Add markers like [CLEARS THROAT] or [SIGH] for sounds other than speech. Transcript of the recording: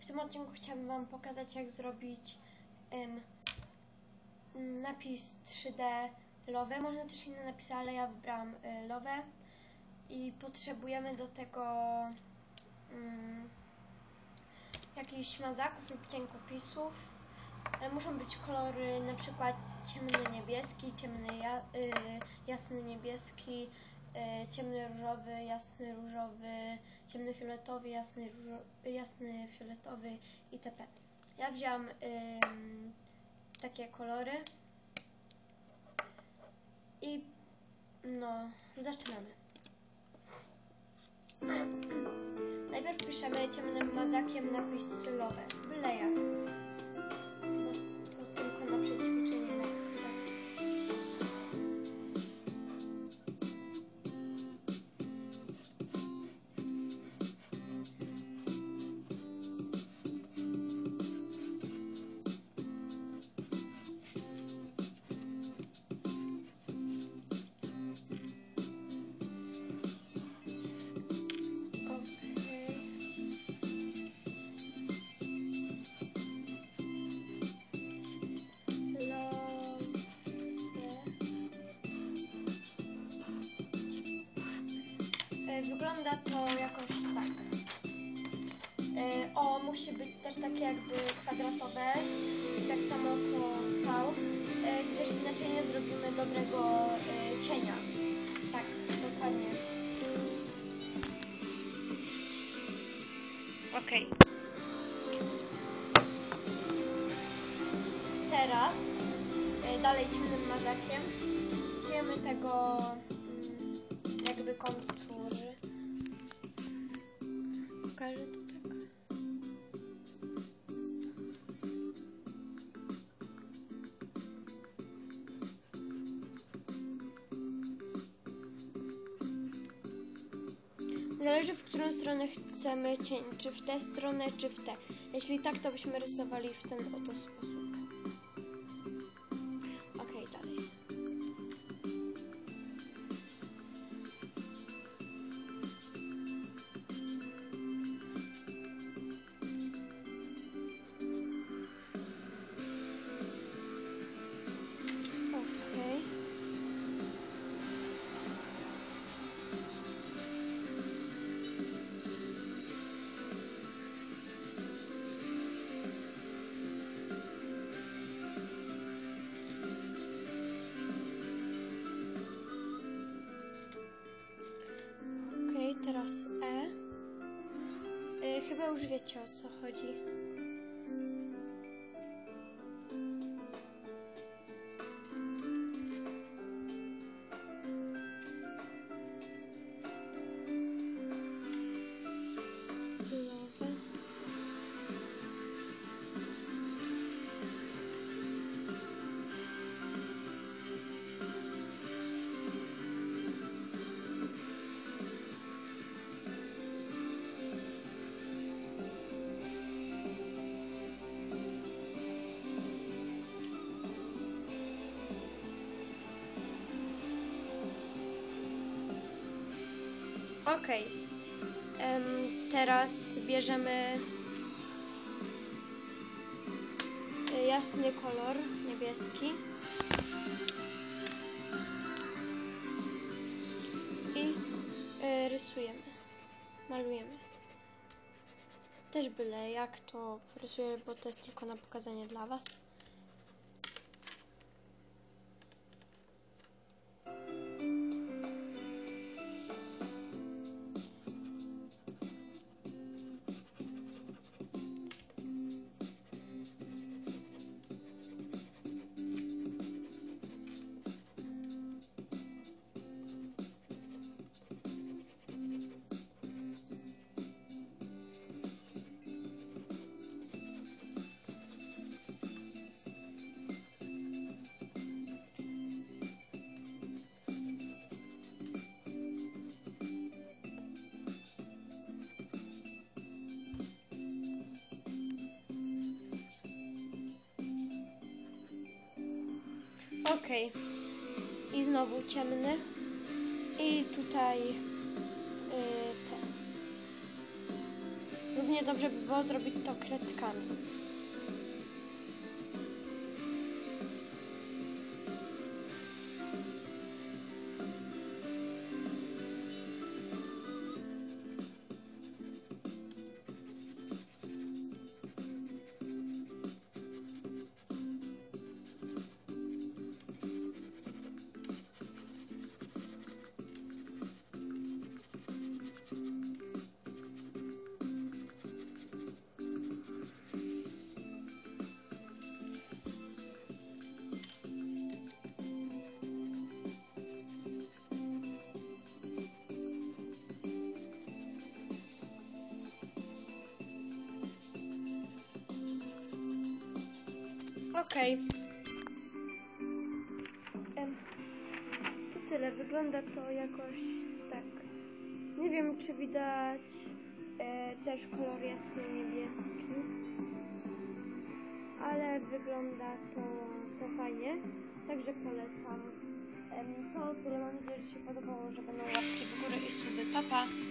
W tym odcinku chciałabym Wam pokazać, jak zrobić em, napis 3D Love. Można też inne napisy, ale ja wybrałam y, Love. I potrzebujemy do tego mm, jakichś mazaków lub cienkopisów. Ale muszą być kolory na przykład ciemny niebieski, ciemny ja, y, jasny niebieski, ciemny różowy, jasny różowy, ciemny fioletowy, jasny, jasny fioletowy itp. Ja wziąłam takie kolory i no, zaczynamy. [CLEARS THROAT] Najpierw piszemy ciemnym mazakiem napis love, byle jak. Wygląda to jakoś tak. E, O, musi być też takie jakby kwadratowe i tak samo to V, e, gdyż inaczej nie zrobimy dobrego e, cienia. Tak, dokładnie. Okej. Teraz e, dalej ciemnym mazakiem rysujemy tego Zależy w którą stronę chcemy cień, czy w tę stronę, czy w tę. Jeśli tak, to byśmy rysowali w ten oto sposób. Teraz E. Y, chyba już wiecie o co chodzi. Em, teraz bierzemy y, jasny kolor, niebieski. I y, rysujemy, malujemy. Też byle jak to rysuję, bo to jest tylko na pokazanie dla Was. Okej. I znowu ciemny. I tutaj y, te. Również równie dobrze by było zrobić to kredkami. Okej. To tyle. Wygląda to jakoś tak. Nie wiem, czy widać e, też kolor jasny niebieski. Ale wygląda to, to fajnie. Także polecam. To tyle. Mam nadzieję, że się podobało, że będą łapki w górę i suby. Pa, pa.